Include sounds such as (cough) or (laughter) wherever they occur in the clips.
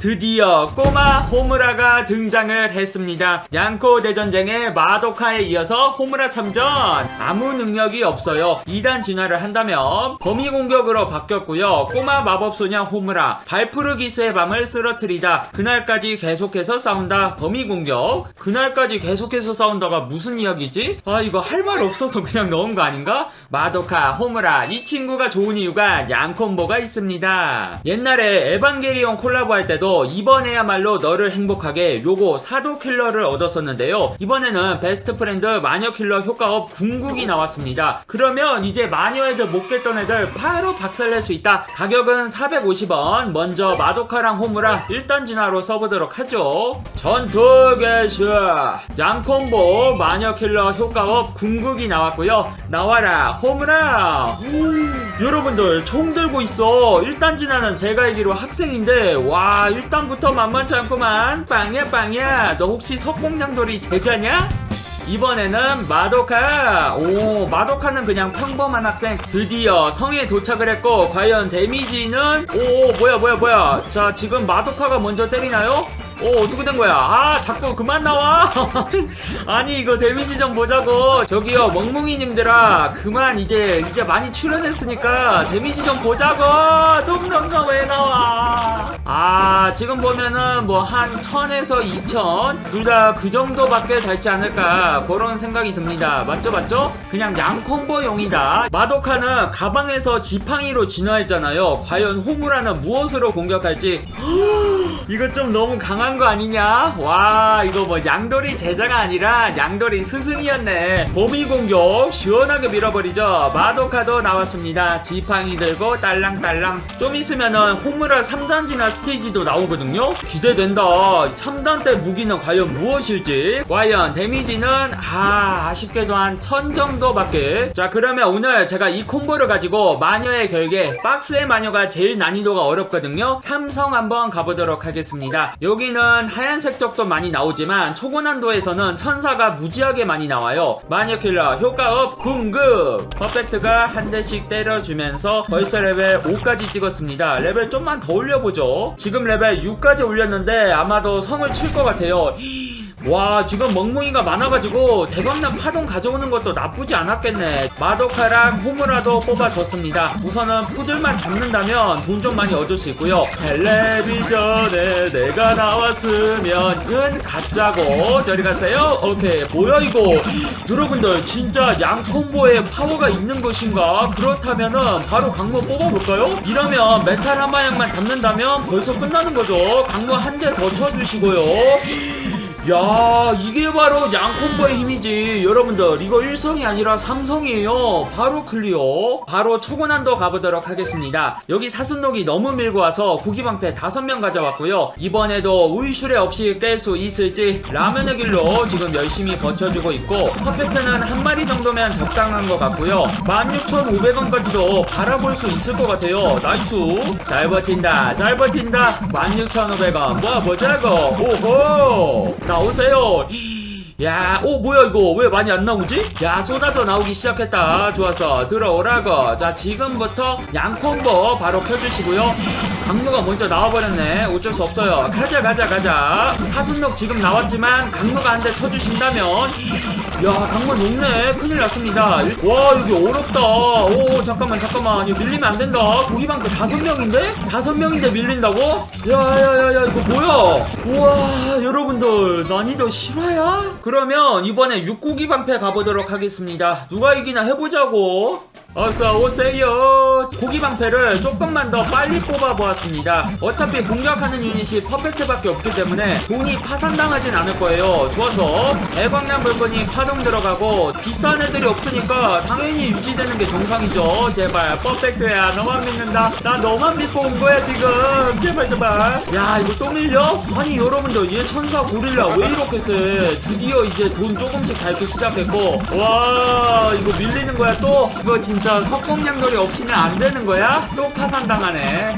드디어 꼬마 호무라가 등장을 했습니다. 양코 대전쟁의 마도카에 이어서 호무라 참전 아무 능력이 없어요. 2단 진화를 한다면 범위 공격으로 바뀌었고요. 꼬마 마법 소녀 호무라 발푸르기스의 밤을 쓰러뜨리다 그날까지 계속해서 싸운다 범위 공격 그날까지 계속해서 싸운다가 무슨 이야기지? 아 이거 할 말 없어서 그냥 넣은 거 아닌가? 마도카 호무라 이 친구가 좋은 이유가 양콤보가 있습니다. 옛날에 에반게리온 콜라보 할 때도 이번에야말로 너를 행복하게 요거 사도 킬러를 얻었었는데요. 이번에는 베스트 프렌드 마녀 킬러 효과업 궁극이 나왔습니다. 그러면 이제 마녀 애들 못 깼던 애들 바로 박살낼 수 있다. 가격은 450원. 먼저 마도카랑 호무라 일단 진화로 써보도록 하죠. 전투 개시 양콤보 마녀 킬러 효과업 궁극이 나왔고요. 나와라 호무라. 여러분들 총 들고 있어. 일단 진화는 제가 알기로 학생인데 와 일단부터 만만치 않구만. 빵야 빵야. 너 혹시 석공냥돌이 제자냐? 이번에는 마도카 오 마도카는 그냥 평범한 학생 드디어 성에 도착을 했고 과연 데미지는 오 뭐야 뭐야 뭐야 자 지금 마도카가 먼저 때리나요? 오 어떻게 된 거야? 아 자꾸 그만 나와. (laughs) 아니 이거 데미지 좀 보자고. 저기요 멍뭉이님들아 그만 이제 이제 많이 출연했으니까 데미지 좀 보자고. 똥똥똥 왜 나와? 아 지금 보면은 뭐한 1000에서 2000둘다 그 정도밖에 달지 않을까 그런 생각이 듭니다. 맞죠 맞죠? 그냥 양콤보용이다. 마도카는 가방에서 지팡이로 진화했잖아요. 과연 호무라는 무엇으로 공격할지 (gasps) 이거 좀 너무 강한 거 아니냐? 와 이거 뭐 양돌이 제자가 아니라 양돌이 스승이었네. 범위 공격 시원하게 밀어버리죠. 마도카도 나왔습니다. 지팡이 들고 딸랑딸랑. 좀 있으면은 호무라 3단 진화 스테이지도 나오거든요. 기대된다. 3단 때 무기는 과연 무엇일지. 과연 데미지는 아 아쉽게도 한 1000 정도밖에. 자 그러면 오늘 제가 이 콤보를 가지고 마녀의 결계 박스의 마녀가 제일 난이도가 어렵거든요. 삼성 한번 가보도록 하겠습니다. 여기는 하얀색 적도 많이 나오지만 초고난도에서는 천사가 무지하게 많이 나와요. 마녀 킬러 효과업 궁극! 퍼펙트가 한 대씩 때려주면서 벌써 레벨 5까지 찍었습니다. 레벨 좀만 더 올려보죠. 지금 레벨 6까지 올렸는데 아마도 성을 칠 것 같아요 와 지금 멍뭉이가 많아가지고 대박난 파동 가져오는 것도 나쁘지 않았겠네. 마도카랑 호무라도 뽑아줬습니다. 우선은 푸들만 잡는다면 돈 좀 많이 얻을 수 있고요. 텔레비전에 내가 나왔으면 은 가짜고. 저리 가세요. 오케이 뭐야 이거? 여러분들 진짜 양콤보에 파워가 있는 것인가? 그렇다면은 바로 강무 뽑아볼까요? 이러면 메탈 한 방향만 잡는다면 벌써 끝나는 거죠. 강무 한 대 더 쳐주시고요 야 이게 바로 양콤보의 힘이지. 여러분들 이거 1성이 아니라 3성이에요. 바로 클리어. 바로 초고난도 가보도록 하겠습니다. 여기 사슴록이 너무 밀고 와서 고기방패 5명 가져왔고요. 이번에도 우이슈레 없이 깰 수 있을지 라면의 길로 지금 열심히 버텨주고 있고 퍼펙트는 한 마리 정도면 적당한 것 같고요. 16,500원까지도 바라볼 수 있을 것 같아요. 나이스. 잘 버틴다 잘 버틴다. 16,500원. 모아보자고. 오호. 나 오세요. 야, 오 뭐야 이거 왜 많이 안 나오지? 야, 쏟아져 나오기 시작했다. 좋았어. 들어오라고. 자, 지금부터 양콤보 바로 펴주시고요. 강루가 먼저 나와버렸네. 어쩔 수 없어요. 가자, 가자, 가자. 사순록 지금 나왔지만 강루가 한 대 쳐주신다면 야, 강물 높네. 큰일 났습니다. 와, 여기 어렵다. 오, 잠깐만, 잠깐만. 이거 밀리면 안 된다. 고기방패 다섯 명인데? 다섯 명인데 밀린다고? 야, 야, 야, 야, 이거 뭐야? 우와, 여러분들, 난이도 실화야? 그러면 이번에 육고기 방패 가보도록 하겠습니다. 누가 이기나 해보자고. 어서 오세요. 고기 방패를 조금만 더 빨리 뽑아보았습니다. 어차피 공격하는 유닛이 퍼펙트밖에 없기 때문에 돈이 파산당하진 않을 거예요. 좋아서 애광란 물건이 파동 들어가고 비싼 애들이 없으니까 당연히 유지되는 게 정상이죠. 제발 퍼펙트야. 너만 믿는다. 나 너만 믿고 온 거야 지금. 제발 제발. 야 이거 또 밀려? 아니 여러분들 얘 천사 고릴라 왜 이렇게 세? 드디어 이제 돈 조금씩 닳기 시작했고 와 이거 밀리는 거야 또? 이거 진짜 석공냥돌이 없이는 안 되는 거야? 또 파산당하네.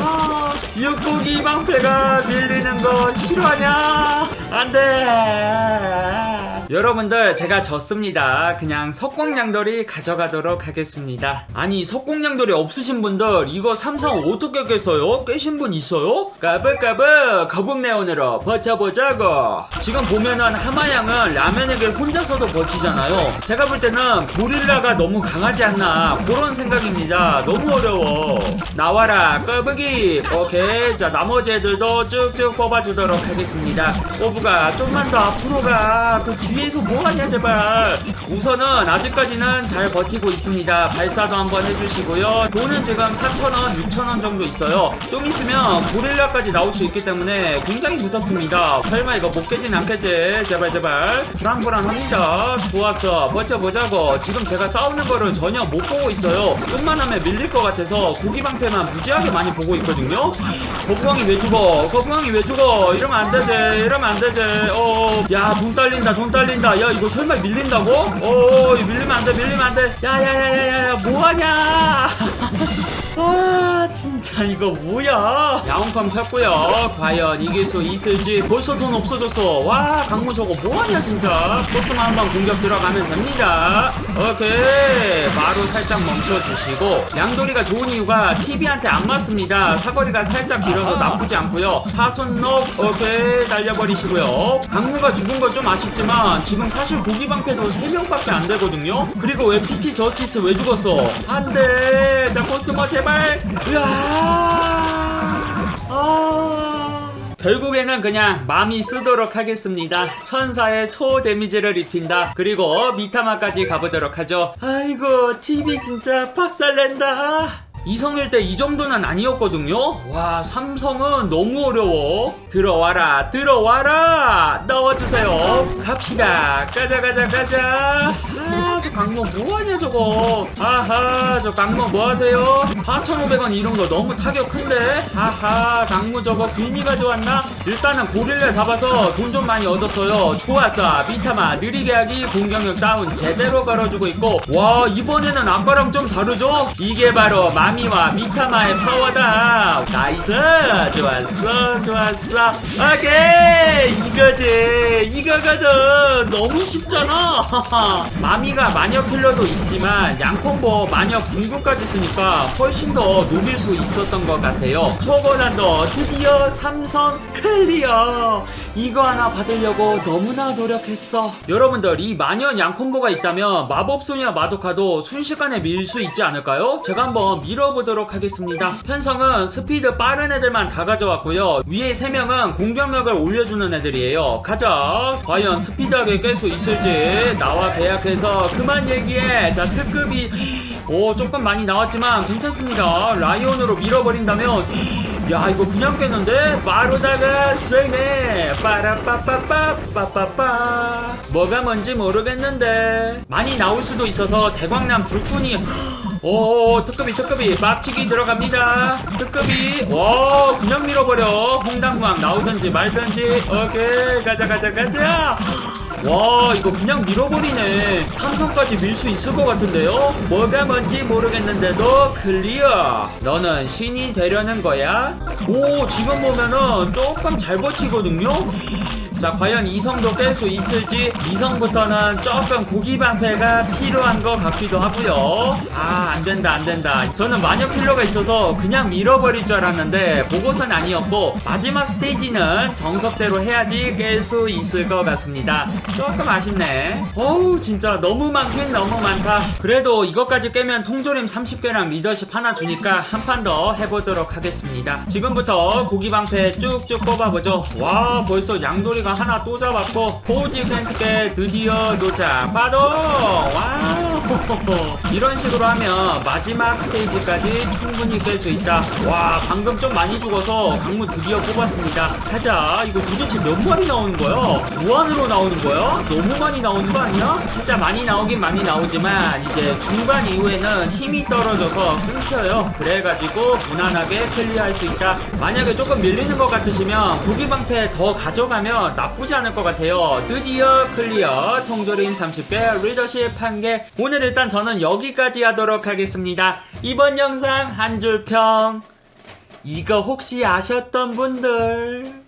아, 육고기 방패가 밀리는 거 싫어하냐? 안 돼. 여러분들 제가 졌습니다. 그냥 석공냥돌이 가져가도록 하겠습니다. 아니 석공냥돌이 없으신 분들 이거 삼성 어떻게 깨서요? 깨신 분 있어요? 까불까불 거북네온으로 버텨보자고. 지금 보면은 하마양은 라면에게 혼자서도 버티잖아요. 제가 볼 때는 고릴라가 너무 강하지 않나 그런 생각입니다. 너무 어려워. 나와라 거북이. 오케이 자 나머지 애들도 쭉쭉 뽑아주도록 하겠습니다. 꼬부가 좀만 더 앞으로 가. 그 뒤에서 뭐 하냐 제발. 우선은 아직까지는 잘 버티고 있습니다. 발사도 한번 해주시고요. 돈은 지금 4,000원, 6,000원 정도 있어요. 좀 있으면 고릴라까지 나올 수 있기 때문에 굉장히 무섭습니다. 설마 이거 못 깨진 않겠지? 제발 제발. 불안불안합니다. 좋았어. 버텨보자고. 지금 제가 싸우는 거를 전혀 못 보고 있어요. 좀만 하면 밀릴 것 같아서 고기 방패만 무지하게 많이 보고 있거든요. 거부왕이 왜 죽어? 거부왕이 왜 죽어? 이러면 안 되지. 이러면 안 되지. 어, 야, 돈 딸린다, 돈 딸린다. 야, 이거 설마 밀린다고? 어, 이거 밀리면 안 돼, 밀리면 안 돼. 야, 야, 야, 야, 야, 뭐하냐? (laughs) 아, 진짜 이거 뭐야? 야옹팜 폈고요. 과연 이길 수 있을지 벌써 돈 없어졌어. 와, 강무 저거 뭐하냐, 진짜. 코스만 한 번 공격 들어가면 됩니다. 오케이. 바로 살짝 멈춰주시고. 양돌이가 좋은 이유가 TV한테 안 맞습니다. 사거리가 살짝 길어서 나쁘지 않고요. 사순록, 오케이. 날려버리시고요. 강무가 죽은 거좀 아쉽지만 지금 사실 고기 방패도 3명밖에 안 되거든요. 그리고 왜 피치 저스티스 왜 죽었어? 안 돼. 자, 코스모 제 발. 으아. 아. 결국에는 그냥 마미 쓰도록 하겠습니다. 천사의 초 데미지를 입힌다. 그리고 미타마까지 가보도록 하죠. 아이고, TV 진짜 박살낸다. 이성일 때 이 정도는 아니었거든요. 와, 삼성은 너무 어려워. 들어와라, 들어와라. 넣어주세요. 갑시다. 가자, 가자, 가자. 아, 저 강모 뭐하냐 저거. 아하, 저 강모 뭐하세요? 4,500원 이런 거 너무 타격 큰데. 아하, 강모 저거 빌미 가져왔나? 일단은 고릴라 잡아서 돈 좀 많이 얻었어요. 좋았어. 미타마 느리게 하기 공격력 다운 제대로 걸어주고 있고. 와, 이번에는 아까랑 좀 다르죠? 이게 바로 마미와 미타마의 파워다. 나이스. 좋았어, 좋았어. 오케이. 이거지. 이거거든. 너무 쉽잖아. (laughs) 마미가 마녀 킬러도 있지만 양콤보 마녀 궁극까지 쓰니까 훨씬 더 녹일 수 있었던 것 같아요. 초보단도 드디어 삼성 클리어. 이거 하나 받으려고 너무나 노력했어. 여러분들 이 마녀 양콤보가 있다면 마법소녀 마도카도 순식간에 밀 수 있지 않을까요? 제가 한번 밀어보도록 하겠습니다. 편성은 스피드 빠른 애들만 다 가져왔고요. 위에 3명은 공격력을 올려주는 애들이에요. 가자. 과연 스피드하게 깰 수 있을지 나와 계약해서 그만 얘기해. 자 특급이 오 조금 많이 나왔지만 괜찮습니다. 라이온으로 밀어버린다면 야 이거 그냥 깼는데 빠르다가 쎄네 빠라빠빠빠 빠빠빠 뭐가 뭔지 모르겠는데 많이 나올 수도 있어서 대광남 불꾼이 오 특급이 특급이. 빡치기 들어갑니다. 특급이. 와 그냥 밀어버려. 홍당광 나오든지 말든지. 오케이 가자 가자 가자. 와 이거 그냥 밀어버리네. 삼성까지 밀 수 있을 것 같은데요? 뭐가 뭔지 모르겠는데도 클리어. 너는 신이 되려는 거야? 오 지금 보면은 조금 잘 버티거든요 자 과연 이성도 깰수 있을지 이성부터는 조금 고기 방패가 필요한 것 같기도 하고요. 아 안된다 안된다. 저는 마녀 필러가 있어서 그냥 밀어버릴 줄 알았는데 보고선 아니었고 마지막 스테이지는 정석대로 해야지 깰 수 있을 것 같습니다. 조금 아쉽네. 어우 진짜 너무 많긴 너무 많다. 그래도 이것까지 깨면 통조림 30개랑 리더십 하나 주니까 한 판 더 해보도록 하겠습니다. 지금부터 고기 방패 쭉쭉 뽑아보죠. 와 벌써 양돌이가 하나 또 잡았고 포지 센스께 드디어 도착. 파동 와우 이런 식으로 하면 마지막 스테이지까지 충분히 깰 수 있다. 와 방금 좀 많이 죽어서 강무 드디어 뽑았습니다. 가자. 이거 도대체 몇 마리 나오는 거야 무한으로 나오는 거야 너무 많이 나오는 거 아니야? 진짜 많이 나오긴 많이 나오지만 이제 중반 이후에는 힘이 떨어져서 끊겨요. 그래가지고 무난하게 클리어할 수 있다. 만약에 조금 밀리는 것 같으시면 고기 방패 더 가져가면 나쁘지 않을 것 같아요. 드디어 클리어. 통조림 30개 리더십 1개. 오늘 일단 저는 여기까지 하도록 하겠습니다. 이번 영상 한 줄 평. 이거 혹시 아셨던 분들